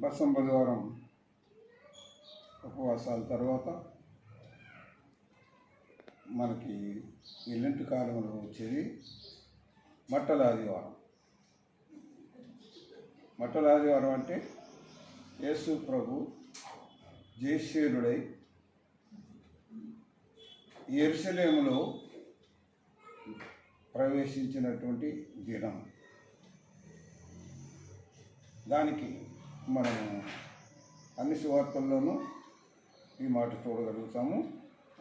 బసం బుధవారం ఉపవాసాల తర్వాత మనకి ఎల్లింటి కాలంలో వచ్చేది మట్టల ఆదివారం మట్టల ఆదివారం అంటే యేసు ప్రభు జయశీలుడై ఎరుసలేములో ప్రవేశించినటువంటి దినం. దానికి మనము అన్ని సువార్తల్లోనూ ఈ మాట చూడగలుగుతాము.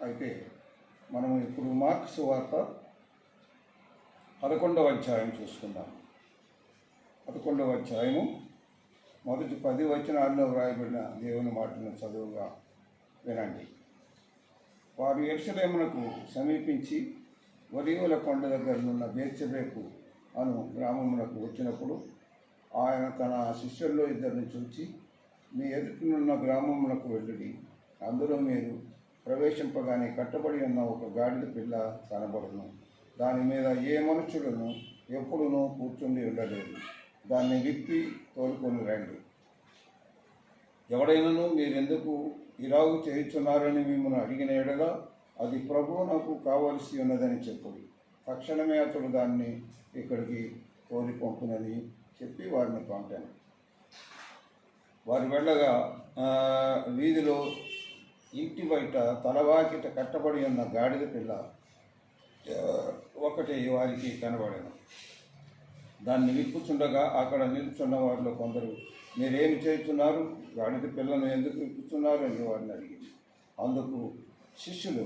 అయితే మనం ఇప్పుడు మార్క్ సువార్త పదకొండవ అధ్యాయం చూసుకుందాం. పదకొండవ అధ్యాయము మొదటి పది వచనాల్లో వ్రాయబడిన దేవుని మాటలను చదువుగా వినండి. వారు ఎరుసలేమునకు సమీపించి ఒలివల కొండ దగ్గర నున్న బేర్చబేకు అను గ్రామమునకు వచ్చినప్పుడు ఆయన తన శిష్యుల్లో ఇద్దరిని చూచి మీ ఎదుటినున్న గ్రామమునకు వెళ్ళి అందులో మీరు ప్రవేశింపగానే కట్టబడి ఉన్న ఒక గాడిద పిల్ల కనబడును. దాని మీద ఏ మనుషులను ఎప్పుడునూ కూర్చుండి ఉండలేదు. దాన్ని విప్పి తోలుకొని రండి. ఎవడైనాను మీరెందుకు ఇలాగు చేయుచున్నారని మిమ్మల్ని అడిగిన ఎడగా అది ప్రభువు నాకు కావలసి ఉన్నదని చెప్పుడు తక్షణమే అతడు దాన్ని ఇక్కడికి తోలి పంపునని చెప్పి వారిని పంపాను. వారు వెళ్ళగా వీధిలో ఇంటి బయట తలవాకిట కట్టబడి ఉన్న గాడిద పిల్ల ఒకటే ఒకటి వారికి కనబడాను. దాన్ని విప్పుచుండగా అక్కడ నిలుచున్న వారిలో కొందరు మీరేమి చేస్తున్నారు? గాడిద పిల్లను ఎందుకు విప్పుతున్నారు అని వారిని అడిగింది. అందుకు శిష్యులు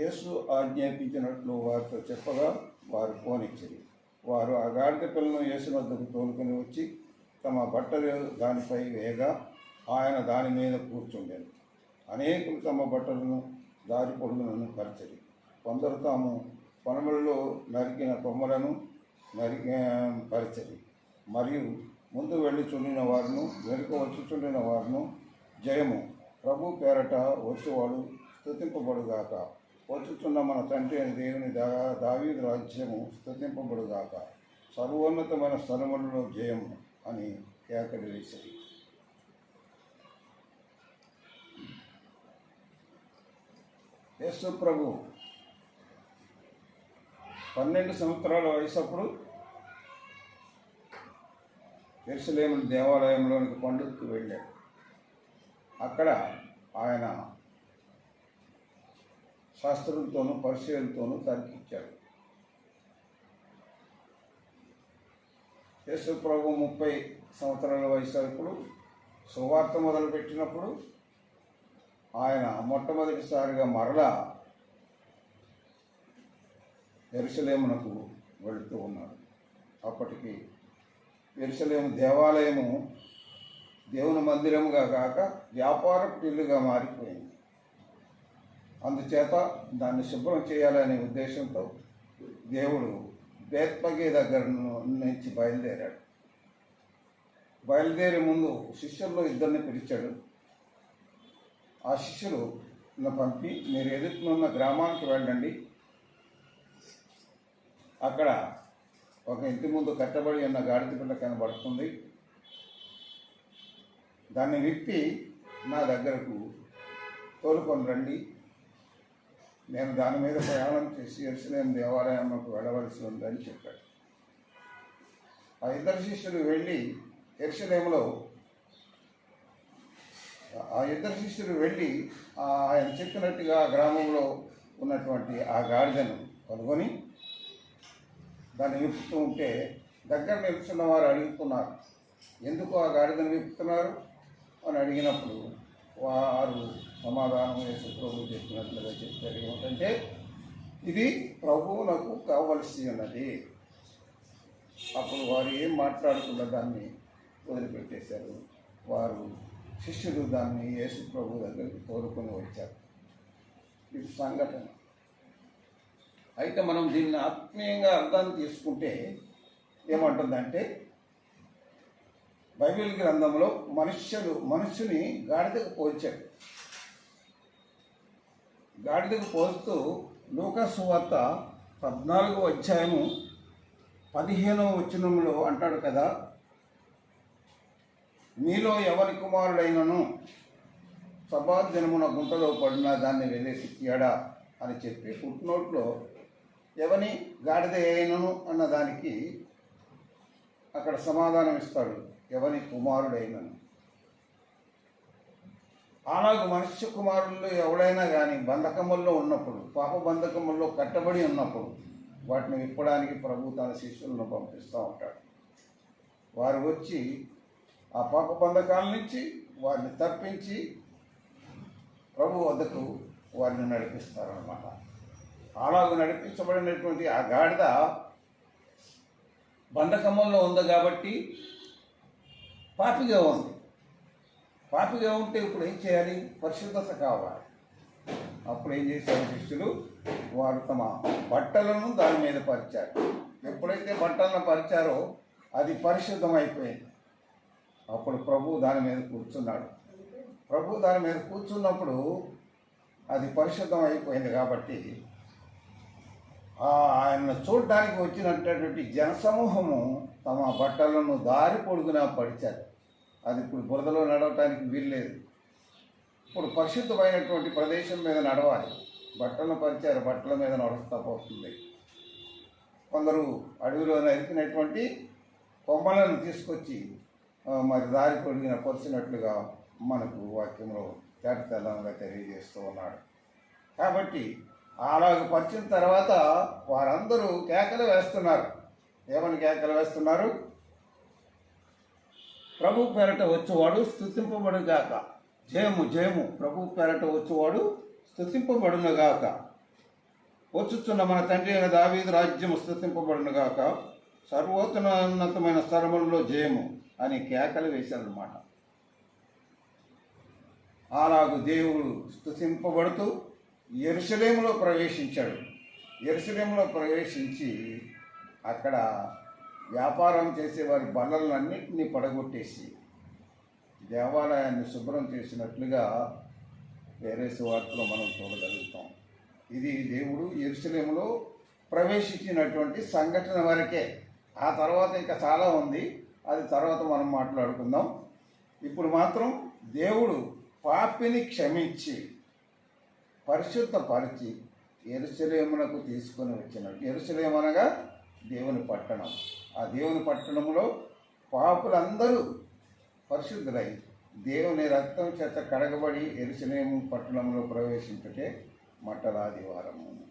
యేసు ఆజ్ఞాపించినట్లు వారితో చెప్పగా వారు పోనిచ్చింది. వారు ఆ గాడిద పిల్లను యేసు వద్దకు తోలుకొని వచ్చి తమ బట్టలు దానిపై వేయగా ఆయన దాని మీద కూర్చుండేది అనేకులు తమ బట్టలను దారి పొడుగులను పరిచరి. కొందరు తాము పనులలో నరికిన కొమ్మలను నరికి పరిచరి. మరియు ముందు వెళ్ళి చుండిన వారును వెనుక వచ్చి చుండిన వారును జయము. ప్రభు పేరట వచ్చేవాడు స్థుతింపబడుగాక వచ్చుచున్న మన తండ్రి అని దేవుని దా దావీదు రాజ్యము స్థుతింపబడుగాక. సర్వోన్నతమైన స్థలములలో జయము అని కేకడి వేసింది యేసు ప్రభు పన్నెండు సంవత్సరాల వయసప్పుడు ఎరుసలేము దేవాలయంలోనికి పండుగకు వెళ్ళాడు. అక్కడ ఆయన శాస్త్రులతోనూ పరిశీలనతోనూ తర్కించాడు యేసు ప్రభు ముప్పై సంవత్సరాల వయసు ఇప్పుడు సువార్త మొదలుపెట్టినప్పుడు ఆయన మొట్టమొదటిసారిగా మరలా ఎరుసలేమునకు వెళుతూ ఉన్నాడు అప్పటికి ఎరుసలేము దేవాలయము దేవుని మందిరముగా కాక వ్యాపారపు ఇల్లుగా మారిపోయింది. అందుచేత దాన్ని శుభ్రం చేయాలనే ఉద్దేశంతో దేవుడు బేత్పగే దగ్గర నుంచి బయలుదేరాడు. బయలుదేరే ముందు శిష్యుల్లో ఇద్దరిని పిలిచాడు. ఆ శిష్యులు పంపి మీరు ఎదుర్కొన్న గ్రామానికి వెళ్ళండి. అక్కడ ఒక ఇంటి ముందు కట్టబడి ఉన్న గాడిద పిల్ల కనబడుతుంది. దాన్ని విప్పి నా దగ్గరకు తోలుకొని రండి. నేను దాని మీద ప్రయాణం చేసి ఎరుసలేం దేవాలయంలోకి వెళ్ళవలసి ఉందని చెప్పాడు. ఆ ఇద్దరు శిష్యులు వెళ్ళి ఎరుసలేములో ఆ ఇద్దరు శిష్యులు వెళ్ళి ఆయన చెప్పినట్టుగా ఆ గ్రామంలో ఉన్నటువంటి ఆ గాడిదను కనుగొని దాన్ని విప్పుతూ ఉంటే దగ్గర నిలుచున్న వారు అడుగుతున్నారు ఎందుకు ఆ గాడిదను విప్పుతున్నారు? అని అడిగినప్పుడు వారు సమాధానం వేసి ప్రభు చెప్పినట్లుగా చెప్పారు. ఏమిటంటే ఇది ప్రభువునకు కావలసి ఉన్నది. అప్పుడు వారు ఏం మాట్లాడకుండా దాన్ని వదిలిపెట్టేశారు. వారు శిష్యులు దాన్ని యేసు ప్రభు దగ్గరికి తోలుకొని వచ్చారు. ఇది సంఘటన. అయితే మనం దీన్ని ఆత్మీయంగా అర్థాన్ని తీసుకుంటే ఏమంటుందంటే బైబిల్ గ్రంథంలో మనుష్యులు మనుషుని గాడిదకు పోల్చాడు గాడిదకు పోస్తూ లూకస్ వార్త పద్నాలుగో అధ్యాయము పదిహేనవ వచనంలో అంటాడు కదా మీలో ఎవరి కుమారుడైనను సబాత్ దినమున గుంటలో పడిన దాన్ని వెళ్ళేసి తీయడా? అని చెప్పి ఫుట్నోట్లో ఎవని గాడిద అయినను? అన్న దానికి అక్కడ సమాధానం ఇస్తాడు ఎవని కుమారుడైనను? అలాగ మనుష్య కుమారుల్లో ఎవడైనా కానీ బంధకముల్లో ఉన్నప్పుడు పాప బంధకముల్లో కట్టబడి ఉన్నప్పుడు వాటిని విప్పడానికి ప్రభు తన శిష్యులను పంపిస్తూ ఉంటాడు. వారు వచ్చి ఆ పాప బంధకాల నుంచి వారిని తప్పించి ప్రభు వద్దకు వారిని నడిపిస్తారన్నమాట. అలాగ నడిపించబడినటువంటి ఆ గాడిద బంధకముల్లో ఉంది కాబట్టి పాపిగా ఉంది. పాపిగా ఉంటే ఇప్పుడు ఏం చేయాలి? పరిశుద్ధత కావాలి. అప్పుడు ఏం చేశారు శిష్యులు? వారు తమ బట్టలను దాని మీద పరిచారు. ఎప్పుడైతే బట్టలను పరిచారో అది పరిశుద్ధమైపోయింది. అప్పుడు ప్రభు దాని మీద కూర్చున్నాడు. ప్రభు దాని మీద కూర్చున్నప్పుడు అది పరిశుద్ధం అయిపోయింది కాబట్టి ఆయన చూడడానికి వచ్చినటువంటి జనసమూహము తమ బట్టలను దారి పొడుగునా పడిచారు అది ఇప్పుడు బురదలో నడవటానికి వీల్లేదు. ఇప్పుడు పరిశుద్ధమైనటువంటి ప్రదేశం మీద నడవాలి. బట్టలను పరిచారు బట్టల మీద నడుస్తా పోతుంది. కొందరు అడవిలో నరికినటువంటి కొమ్మలను తీసుకొచ్చి మరి దారి పొడిగిన పరిచినట్లుగా మనకు వాక్యంలో తేటతెల్లంగా తెలియజేస్తూ ఉన్నాడు. కాబట్టి అలాగ పరిచిన తర్వాత వారందరూ కేకలు వేస్తున్నారు. ఏమని కేకలు వేస్తున్నారు? ప్రభు పేరట వచ్చేవాడు స్థుతింపబడుగాక జయము జయము. ప్రభు పేరట వచ్చేవాడు స్థుతింపబడునగాక వచ్చుచున్న మన తండ్రి అయిన దావీదు రాజ్యము స్థుతింపబడునుగాక సర్వోన్నతమైన స్థలములలో జయము అని కేకలు వేశారన్నమాట. అలాగు దేవుడు స్థుతింపబడుతూ ఎరుసలేములో ప్రవేశించాడు. ఎరుసలేములో ప్రవేశించి అక్కడ వ్యాపారం చేసే వారి బల్లలన్నింటినీ పడగొట్టేసి దేవాలయాన్ని శుభ్రం చేసినట్లుగా వేరే సువార్తలో మనం చూడగలుగుతాం. ఇది దేవుడు ఎరుసలేములో ప్రవేశించినటువంటి సంఘటన వరకే. ఆ తర్వాత ఇంకా చాలా ఉంది. అది తర్వాత మనం మాట్లాడుకుందాం. ఇప్పుడు మాత్రం దేవుడు పాపిని క్షమించి పరిశుద్ధపరిచి ఎరుసలేమునకు తీసుకొని వచ్చినాడు ఎరుసలేమనగా దేవుని పట్టణం. ఆ దేవుని పట్టణంలో పాపులందరూ పరిశుద్ధులై దేవుని రక్తం చేత కడగబడి ఎరుసలేము పట్టణంలో ప్రవేశించుటే మట్టలాదివారము